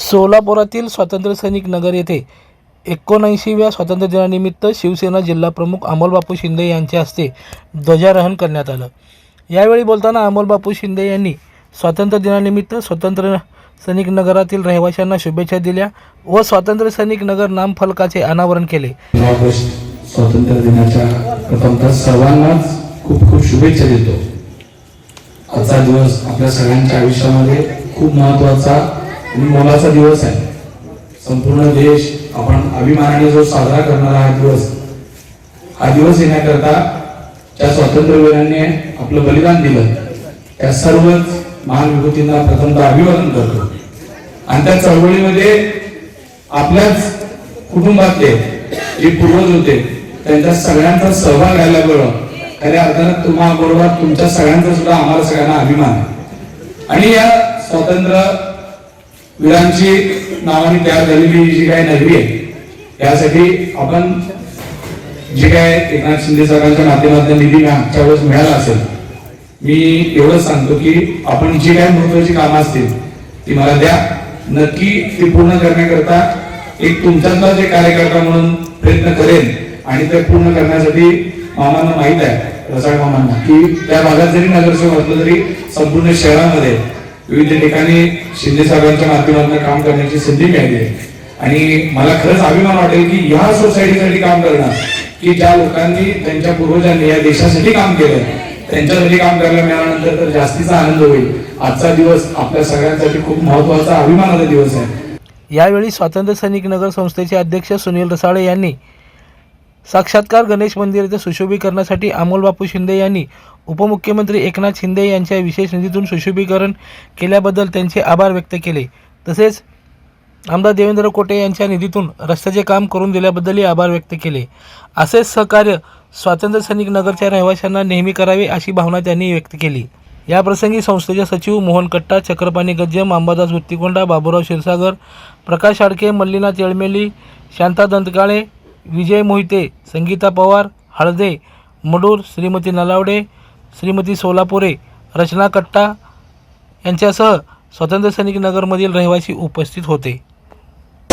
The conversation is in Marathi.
सोलापुरातील स्वातंत्र्य सैनिक नगर येथे एकोणऐंशीव्या स्वातंत्र्य दिनानिमित्त शिवसेना जिल्हाप्रमुख अमोलबापू शिंदे यांच्या हस्ते ध्वजारोहण करण्यात आलं. यावेळी बोलताना अमोलबापू शिंदे यांनी स्वातंत्र्य दिनानिमित्त स्वातंत्र्य सैनिक नगरातील रहिवाशांना शुभेच्छा दिल्या व स्वातंत्र्य सैनिक नगर नामफलकाचे अनावरण केले. स्वातंत्र्य दिनाच्या प्रथमतः सर्वांनाच खूप खूप शुभेच्छा देतो. आजचा दिवस आपल्या सगळ्यांच्या आयुष्यामध्ये खूप महत्त्वाचा आणि मोलाचा दिवस आहे. संपूर्ण देश आपण अभिमानाने जो साजरा करणारा हा दिवस हा दिवस येण्याकरता त्या स्वातंत्र्यवीरांनी आपलं बलिदान दिलं. त्या सर्वच महान विभूतींना प्रथमतः अभिवादन करतो. आणि त्या चळवळीमध्ये आपल्याच कुटुंबातले जे पूर्वज होते त्यांच्या सगळ्यांचा सहभाग राहिल्याबरोबर खऱ्या अर्थानं तुम्हा बरोबर तुमच्या सगळ्यांचा सुद्धा आम्हाला सगळ्यांना अभिमान आहे. आणि या स्वातंत्र्य वीरांची नावाने तयार झालेली जी काही नगरी आहे यासाठी आपण जे काय एकनाथ शिंदे साहेबांच्या माध्यमातून निधी मागच्या वेळेस मिळाला असेल मी एवढंच सांगतो की आपण जी काही महत्वाची कामं असतील ती मला द्या. नक्की ती पूर्ण करण्याकरता एक तुमच्यातला जे कार्यकर्ता म्हणून प्रयत्न करेन आणि ते पूर्ण करण्यासाठी मामांना माहीत आहे रसाळ मामांना की त्या भागात जरी नगरसेवक असलं तरी संपूर्ण शहरामध्ये विविध ठिकाणी शिंदे साहेबांच्या माध्यमातून काम करण्याची संधी मिळाली आहे. आणि मला खरंच अभिमान वाटेल की ह्या सोसायटीसाठी काम करणं की ज्या लोकांनी त्यांच्या पूर्वजांनी या देशासाठी काम केलं त्यांच्यासाठी काम करायला मिळाल्यानंतर तर जास्तीचा आनंद होईल. आजचा दिवस आपल्या सगळ्यांसाठी खूप महत्त्वाचा अभिमानाचा दिवस आहे. यावेळी स्वातंत्र्य सैनिक नगर संस्थेचे अध्यक्ष सुनील रसाळे यांनी साक्षात्कार गणेश मंदिर येथे सुशोभीकरणासाठी अमोलबापू शिंदे यांनी उपमुख्यमंत्री एकनाथ शिंदे यांच्या विशेष निधीतून सुशोभीकरण केल्याबद्दल त्यांचे आभार व्यक्त केले. तसेच आमदार देवेंद्र कोटे यांच्या निधीतून रस्त्याचे काम करून दिल्याबद्दलही आभार व्यक्त केले. असेच सहकार्य स्वातंत्र्य सैनिक नगरच्या रहिवाशांना नेहमी करावी अशी भावना त्यांनी व्यक्त केली. याप्रसंगी संस्थेचे सचिव मोहन कट्टा चक्रपाणी गज्जम अंबादास वृत्तिकोंडा बाबूराव क्षीरसागर प्रकाश आडके मल्लिनाथ येळमेली शांता दंतकाळे विजय मोहिते संगीता पवार हळदे मडूर श्रीमती नलावडे श्रीमती सोलापुरे रचना कट्टा यांच्यासह स्वातंत्र्य सैनिक नगरमधील रहिवासी उपस्थित होते.